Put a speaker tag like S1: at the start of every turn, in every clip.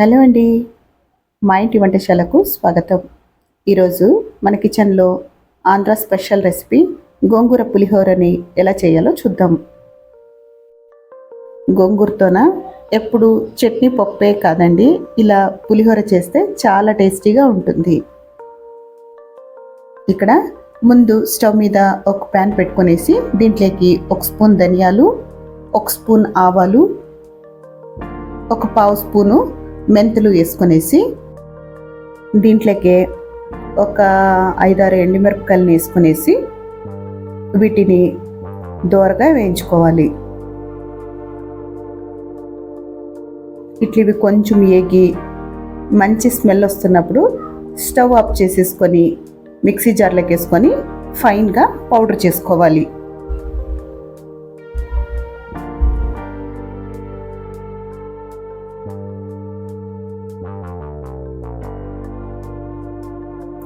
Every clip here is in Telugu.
S1: హలో అండి. మా ఇంటి వంటశాలకు స్వాగతం. ఈరోజు మన కిచెన్లో ఆంధ్ర స్పెషల్ రెసిపీ గోంగూర పులిహోరని ఎలా చేయాలో చూద్దాం. గోంగూరతోన ఎప్పుడు చట్నీ పప్పే కాదండి ఇలా పులిహోర చేస్తే చాలా టేస్టీగా ఉంటుంది. ఇక్కడ ముందు స్టవ్ మీద ఒక ప్యాన్ పెట్టుకునేసి దీంట్లోకి ఒక స్పూన్ ధనియాలు ఒక స్పూన్ ఆవాలు ఒక పావు స్పూను మెంతులు వేసుకునేసి దీంట్లోకి ఒక ఐదారు ఎండుమిరపకాయలను వేసుకునేసి వీటిని దోరగా వేయించుకోవాలి. ఇట్లా ఇవి కొంచెం ఏగి మంచి స్మెల్ వస్తున్నప్పుడు స్టవ్ ఆఫ్ చేసేసుకొని మిక్సీ జార్లోకి వేసుకొని ఫైన్గా పౌడర్ చేసుకోవాలి.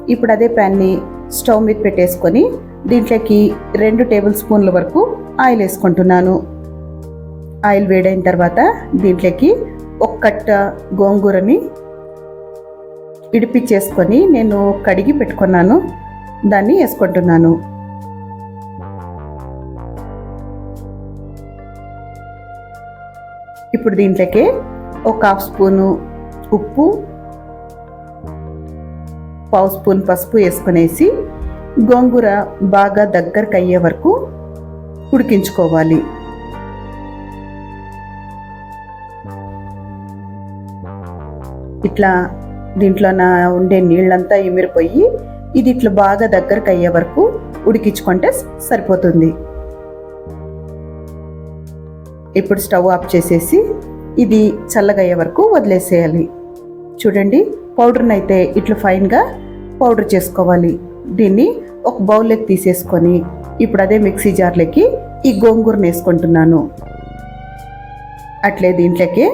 S1: ఇప్పుడు అదే ప్యాన్ని స్టవ్ మీద పెట్టేసుకొని దీంట్లోకి రెండు టేబుల్ స్పూన్ల వరకు ఆయిల్ వేసుకుంటున్నాను. ఆయిల్ వేడైన తర్వాత దీంట్లోకి ఒక కట్ట గోంగూరని ఇడిపించేసుకొని నేను కడిగి పెట్టుకున్నాను. దాన్ని వేసుకుంటున్నాను. ఇప్పుడు దీంట్లోకి ఒక హాఫ్ స్పూను ఉప్పు పావు స్పూన్ పసుపు వేసుకునేసి గోంగూర బాగా దగ్గరకు అయ్యే వరకు ఉడికించుకోవాలి. ఇట్లా దీంట్లో నా ఉండే నీళ్ళంతా ఎమిరిపోయి ఇది ఇట్లా బాగా దగ్గరకు అయ్యే వరకు ఉడికించుకుంటే సరిపోతుంది. ఇప్పుడు స్టవ్ ఆఫ్ చేసేసి ఇది చల్లగయ్యే వరకు వదిలేసేయాలి. చూడండి. పౌడర్ని అయితే ఇట్లా ఫైన్గా పౌడర్ చేసుకోవాలి. దీన్ని ఒక బౌల్లోకి తీసేసుకొని ఇప్పుడు అదే మిక్సీ జార్లోకి ఈ గోంగూరను వేసుకుంటున్నాను. అట్లే దీంట్లోకి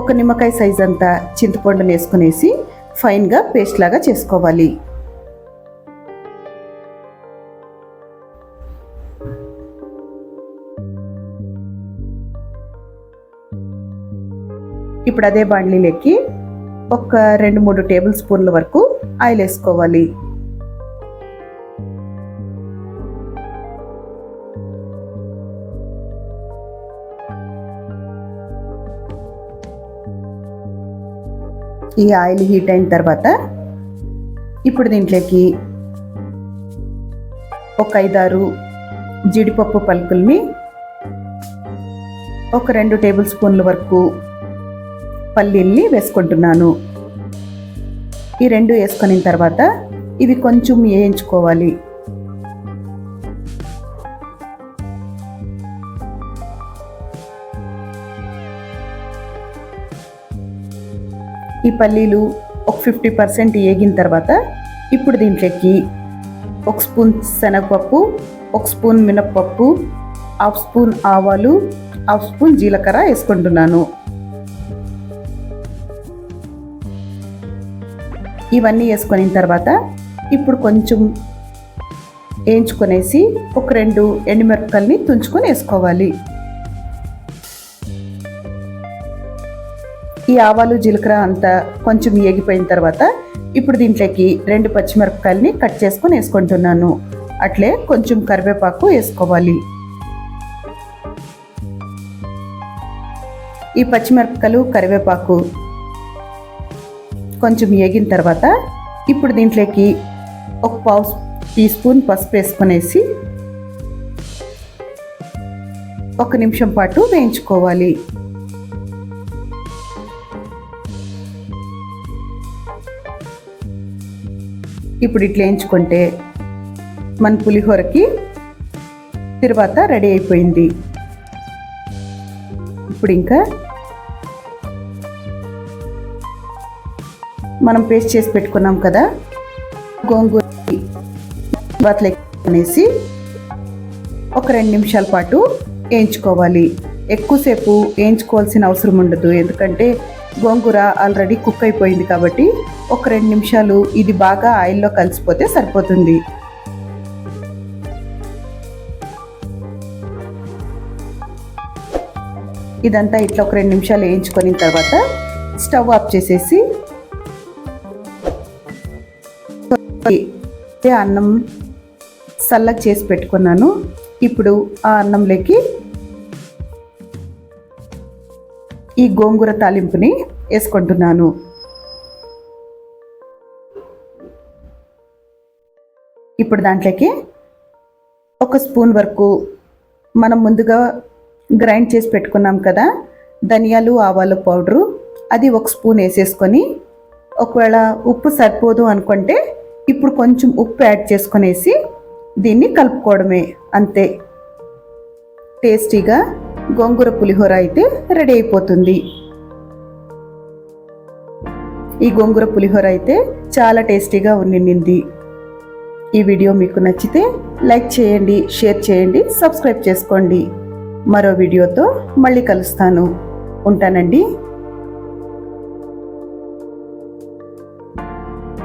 S1: ఒక నిమ్మకాయ సైజ్ అంతా చింతపండుని వేసుకునేసి ఫైన్గా పేస్ట్ లాగా చేసుకోవాలి. ఇప్పుడు అదే బాండ్లీలోకి ఒక రెండు మూడు టేబుల్ స్పూన్ల వరకు ఆయిల్ వేసుకోవాలి. ఈ ఆయిల్ హీట్ అయిన తర్వాత ఇప్పుడు దీంట్లోకి ఒక ఐదారు జీడిపప్పు పలుకుల్ని ఒక రెండు టేబుల్ స్పూన్ల వరకు పల్లీల్ని వేసుకుంటున్నాను. ఈ రెండు వేసుకుని తర్వాత ఇవి కొంచెం వేయించుకోవాలి. ఈ పల్లీలు ఒక ఫిఫ్టీ పర్సెంట్ వేగిన తర్వాత ఇప్పుడు దీంట్లోకి ఒక స్పూన్ శనగపప్పు ఒక స్పూన్ మినప్పప్పు హాఫ్ స్పూన్ ఆవాలు హాఫ్ స్పూన్ జీలకర్ర వేసుకుంటున్నాను. ఇవన్నీ వేసుకున్న తర్వాత ఇప్పుడు కొంచెం వేయించుకొనేసి ఒక రెండు ఎండుమిరపకాయలని తుంచుకొని వేసుకోవాలి. ఈ ఆవాలు జీలకర్ర అంతా కొంచెం ఏగిపోయిన తర్వాత ఇప్పుడు దీంట్లోకి రెండు పచ్చిమిరపకాయలని కట్ చేసుకొని వేసుకుంటున్నాను. అట్లే కొంచెం కరివేపాకు వేసుకోవాలి. ఈ పచ్చిమిరపకాయలు కరివేపాకు కొంచెం వేగిన తర్వాత ఇప్పుడు దీంట్లోకి ఒక పావు టీ స్పూన్ పసుపు వేసుకునేసి ఒక నిమిషం పాటు వేయించుకోవాలి. ఇప్పుడు ఇట్లా వేయించుకుంటే మన పులిహోరకి తర్వాత రెడీ అయిపోయింది. ఇప్పుడు ఇంకా మనం పేస్ట్ చేసి పెట్టుకున్నాం కదా గోంగూర అనేసి ఒక రెండు నిమిషాల పాటు వేయించుకోవాలి. ఎక్కువసేపు వేయించుకోవాల్సిన అవసరం ఉండదు ఎందుకంటే గోంగూర ఆల్రెడీ కుక్ అయిపోయింది కాబట్టి ఒక రెండు నిమిషాలు ఇది బాగా ఆయిల్లో కలిసిపోతే సరిపోతుంది. ఇదంతా ఇట్లా ఒక రెండు నిమిషాలు వేయించుకొని తర్వాత స్టవ్ ఆఫ్ చేసేసి అన్నం చల్లగా చేసి పెట్టుకున్నాను. ఇప్పుడు ఆ అన్నంలోకి ఈ గోంగూర తాలింపుని వేసుకుంటున్నాను. ఇప్పుడు దాంట్లోకి ఒక స్పూన్ వరకు మనం ముందుగా గ్రైండ్ చేసి పెట్టుకున్నాం కదా ధనియాలు ఆవాలు పౌడరు అది ఒక స్పూన్ వేసేసుకొని ఒకవేళ ఉప్పు సరిపోదు అనుకుంటే ఇప్పుడు కొంచెం ఉప్పు యాడ్ చేసుకునేసి దీన్ని కలుపుకోవడమే. అంతే. టేస్టీగా గోంగూర పులిహోర అయితే రెడీ అయిపోతుంది. ఈ గోంగూర పులిహోర అయితే చాలా టేస్టీగా ఉండింది ఈ వీడియో మీకు నచ్చితే లైక్ చేయండి షేర్ చేయండి సబ్స్క్రైబ్ చేసుకోండి. మరో వీడియోతో మళ్ళీ కలుస్తాను. ఉంటానండి.